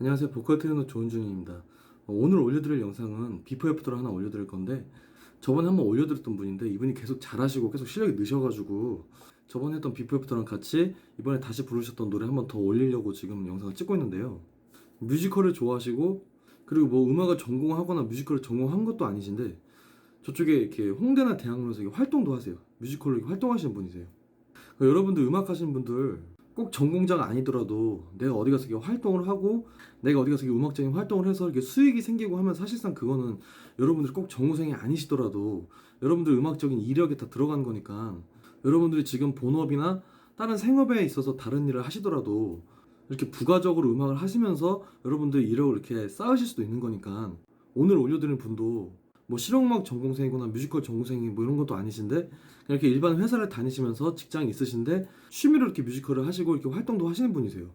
안녕하세요. 보컬 트레이너 조은준입니다. 어, 오늘 올려드릴 영상은 비포 애프터를 하나 올려드릴 건데 저번에 한번 올려드렸던 분인데 이분이 계속 잘하시고 계속 실력이 느셔가지고 저번에 했던 비포 애프터랑 같이 이번에 다시 부르셨던 노래 한번 더 올리려고 지금 영상을 찍고 있는데요. 뮤지컬을 좋아하시고 그리고 뭐 음악을 전공하거나 뮤지컬을 전공한 것도 아니신데 저쪽에 이렇게 홍대나 대학로에서 활동도 하세요. 뮤지컬로 활동하시는 분이세요. 그러니까 여러분들 음악 하시는 분들 꼭 전공자가 아니더라도 내가 어디 가서 활동을 하고 내가 어디 가서 음악적인 활동을 해서 이렇게 수익이 생기고 하면 사실상 그거는 여러분들이 꼭 전공생이 아니시더라도 여러분들 음악적인 이력에 다 들어간 거니까 여러분들이 지금 본업이나 다른 생업에 있어서 다른 일을 하시더라도 이렇게 부가적으로 음악을 하시면서 여러분들 이력을 이렇게 쌓으실 수도 있는 거니까 오늘 올려드리는 분도 뭐 실용음악 전공생이거나 뮤지컬 전공생이 뭐 이런 것도 아니신데 이렇게 일반 회사를 다니시면서 직장이 있으신데 취미로 이렇게 뮤지컬을 하시고 이렇게 활동도 하시는 분이세요.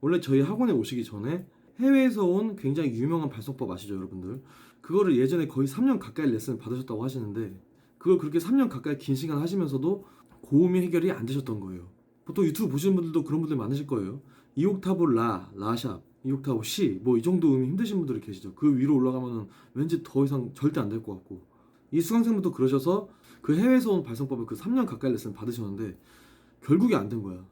원래 저희 학원에 오시기 전에 해외에서 온 굉장히 유명한 발성법 아시죠, 여러분들? 그거를 예전에 거의 3년 가까이 레슨을 받으셨다고 하시는데 그걸 그렇게 3년 가까이 긴 시간 하시면서도 고음이 해결이 안 되셨던 거예요. 보통 유튜브 보시는 분들도 그런 분들 많으실 거예요. 2옥타브 라, 라샵, 2옥타브 시, 뭐이 정도 음이 힘드신 분들이 계시죠. 그 위로 올라가면은 왠지 더 이상 절대 안 될 것 같고. 이 수강생분도 그러셔서 그 해외에서 온 발성법을 그 3년 가까이 레슨 받으셨는데 결국에 안 된 거야.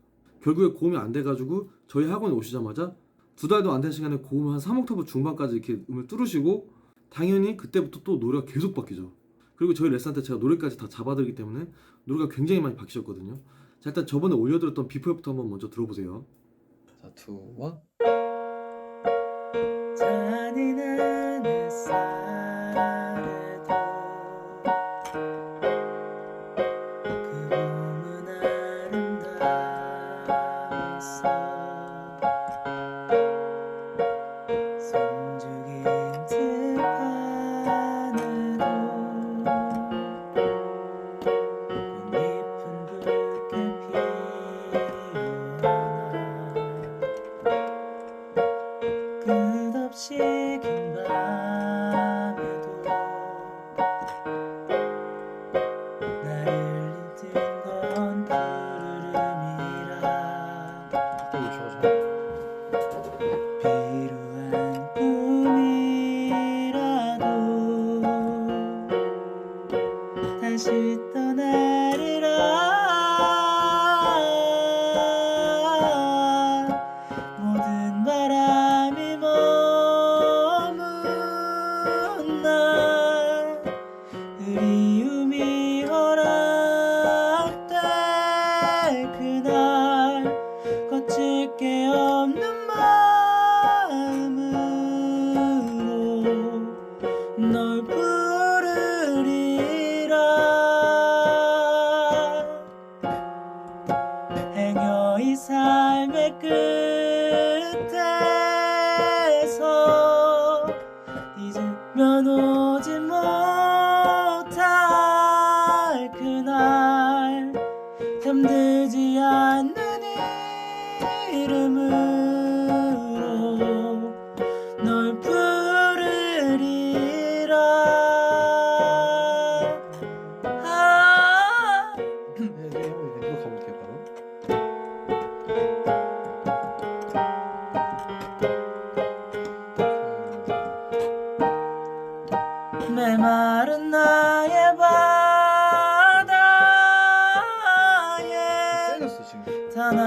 결국에 고음이 안 돼가지고 저희 학원에 오시자마자 두 달도 안 된 시간에 고음 한 3옥타브 중반까지 이렇게 음을 뚫으시고 당연히 그때부터 또 노래가 계속 바뀌죠. 그리고 저희 레슨 때 제가 노래까지 다 잡아드리기 때문에 노래가 굉장히 많이 바뀌셨거든요. 자 일단 저번에 올려드렸던 비포부터 한번 먼저 들어보세요. 자, 투, 원. 잔인한 햇살 이름으로 널 부르리라 아 이거 가볼게요, 바로. 메마른 나의 바다에 세졌어, 지금. 단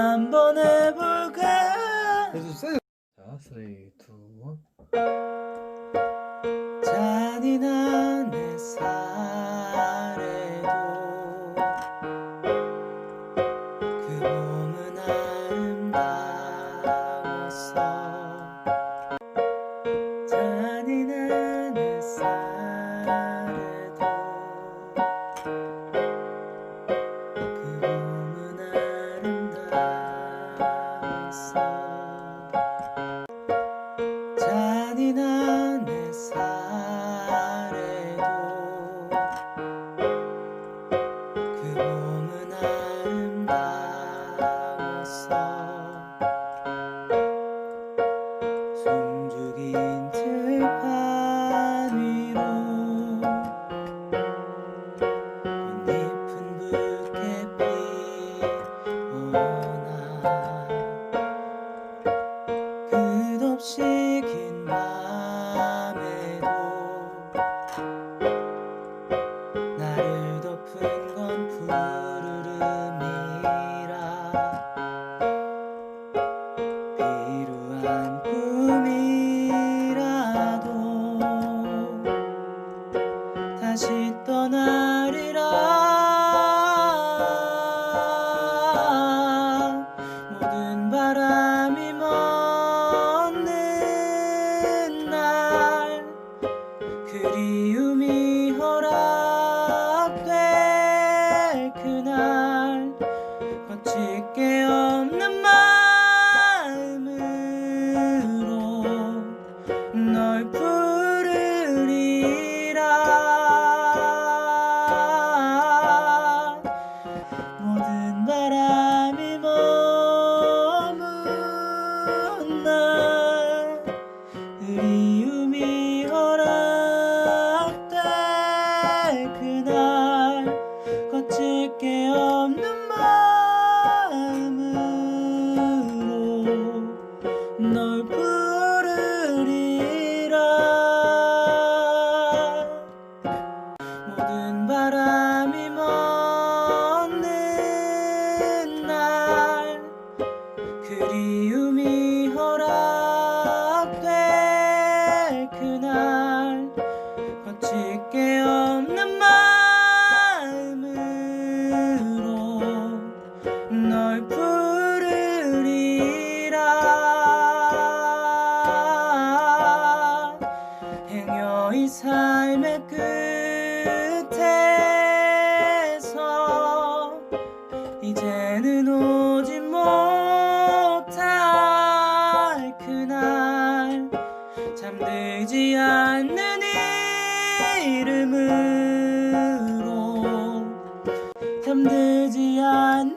잠들지 않는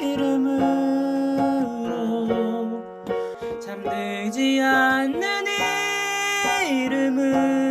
이름으로. 잠들지 않는 이름으로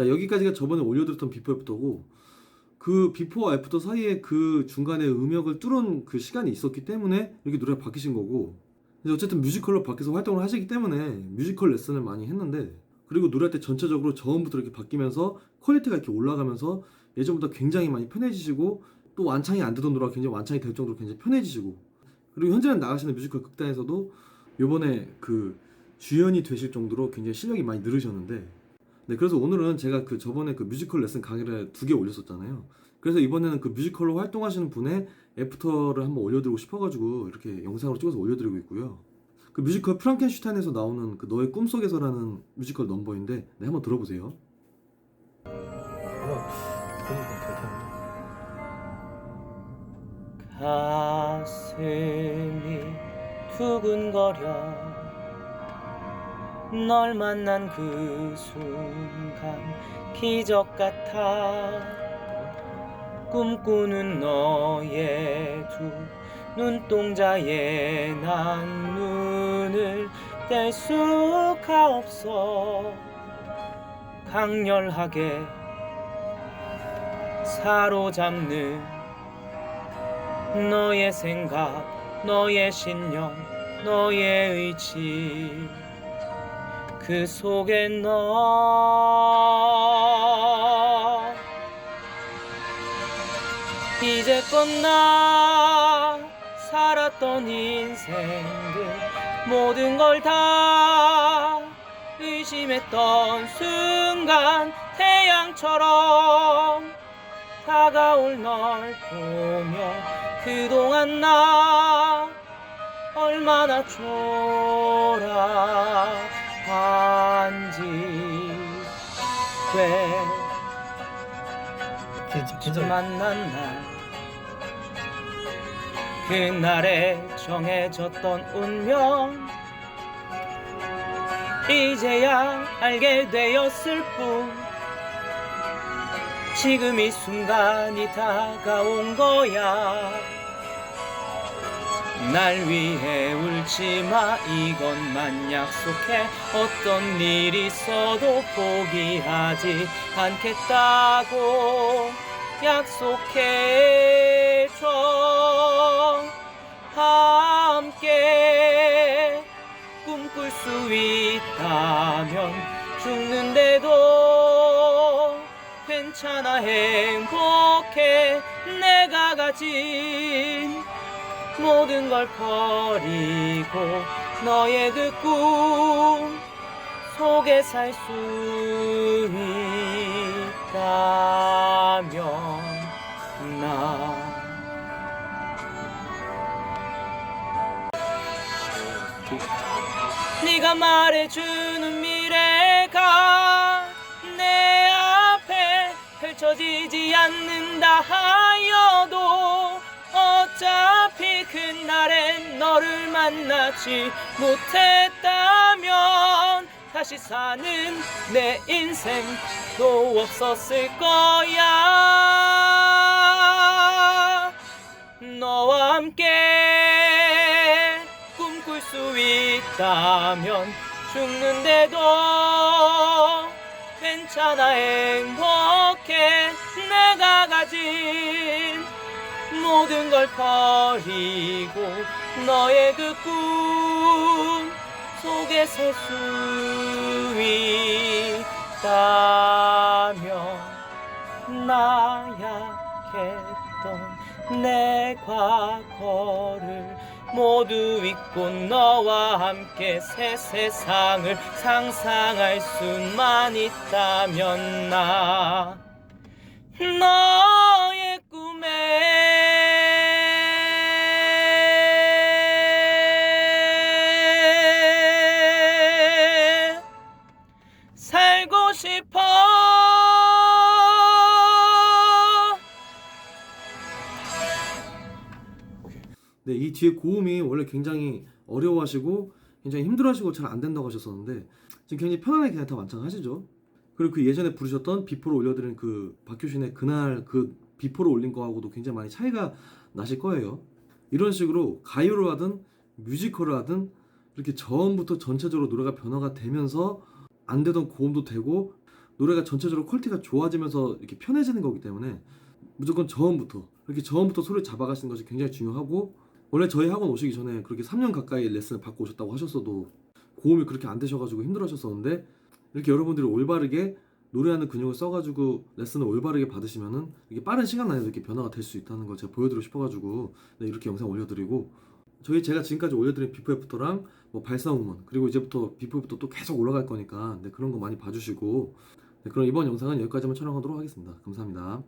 자 여기까지가 저번에 올려드렸던 비포 애프터고 그 비포와 애프터 사이에 그 중간에 음역을 뚫은 그 시간이 있었기 때문에 이렇게 노래가 바뀌신 거고. 이제 어쨌든 뮤지컬로 밖에서 활동을 하시기 때문에 뮤지컬 레슨을 많이 했는데 그리고 노래할 때 전체적으로 저음부터 이렇게 바뀌면서 퀄리티가 이렇게 올라가면서 예전보다 굉장히 많이 편해지시고 또 완창이 안 되던 노래가 굉장히 완창이 될 정도로 굉장히 편해지시고. 그리고 현재는 나가시는 뮤지컬 극단에서도 요번에 그 주연이 되실 정도로 굉장히 실력이 많이 늘으셨는데 네, 그래서 오늘은 제가 그 저번에 그 뮤지컬 레슨 강의를 두 개 올렸었잖아요. 그래서 이번에는 그 뮤지컬로 활동하시는 분의 애프터를 한번 올려드리고 싶어가지고 이렇게 영상으로 찍어서 올려드리고 있고요. 그 뮤지컬 프랑켄슈타인에서 나오는 그 너의 꿈속에서라는 뮤지컬 넘버인데 네, 한번 들어보세요. 가슴이 두근거려 널 만난 그 순간 기적 같아. 꿈꾸는 너의 두 눈동자에 난 눈을 뗄 수가 없어. 강렬하게 사로잡는 너의 생각, 너의 신념, 너의 의지 그 속에 너. 이제껏 나 살았던 인생들 모든 걸 다 의심했던 순간 태양처럼 다가올 널 보며 그동안 나 얼마나 초라 한지 왜 긴- 긴장. 만난 날 그날에 정해졌던 운명 이제야 알게 되었을 뿐 지금 이 순간이 다가온 거야 날 위해 울지 마. 이것만 약속해. 어떤 일이 있어도 포기하지 않겠다고 약속해줘. 함께 꿈꿀 수 있다면 죽는데도 괜찮아. 행복해. 내가 가진 모든 걸 버리고 너의 그 꿈 속에 살수 나. 네가 말해주는 미래가 내 앞에 펼쳐지지 않는다 하여도 어차 피 그날엔 너를 만나지 못했다면 다시 사는 내 인생도 없었을 거야. 너와 함께 꿈꿀 수 있다면 죽는데도 괜찮아 행복해. 내가 가진 모든 걸 버리고 너의 그 꿈 속에 설수 있다면 나약했던 내 과거를 모두 잊고 너와 함께 새 세상을 상상할 수만 있다면 나너 뒤에 고음이 원래 굉장히 어려워하시고 굉장히 힘들어하시고 잘 안 된다고 하셨었는데 지금 굉장히 편안하게 그냥 다 완창하시죠. 그리고 그 예전에 부르셨던 비포를 올려드린 그 박효신의 그날 그 비포를 올린 거하고도 굉장히 많이 차이가 나실 거예요. 이런 식으로 가요를 하든 뮤지컬을 하든 이렇게 처음부터 전체적으로 노래가 변화가 되면서 안 되던 고음도 되고 노래가 전체적으로 퀄리티가 좋아지면서 이렇게 편해지는 거기 때문에 무조건 저음부터 이렇게 저음부터 소리를 잡아가시는 것이 굉장히 중요하고 원래 저희 학원 오시기 전에 그렇게 3년 가까이 레슨을 받고 오셨다고 하셨어도 고음이 그렇게 안 되셔가지고 힘들어하셨었는데 이렇게 여러분들이 올바르게 노래하는 근육을 써가지고 레슨을 올바르게 받으시면은 이게 빠른 시간 내에도 이렇게 변화가 될 수 있다는 걸 제가 보여드리고 싶어가지고 네, 이렇게 영상 올려드리고 저희 제가 지금까지 올려드린 비포 애프터랑 뭐 발사 우먼 그리고 이제부터 비포 애프터 또 계속 올라갈 거니까 네, 그런 거 많이 봐주시고 네, 그럼 이번 영상은 여기까지만 촬영하도록 하겠습니다. 감사합니다.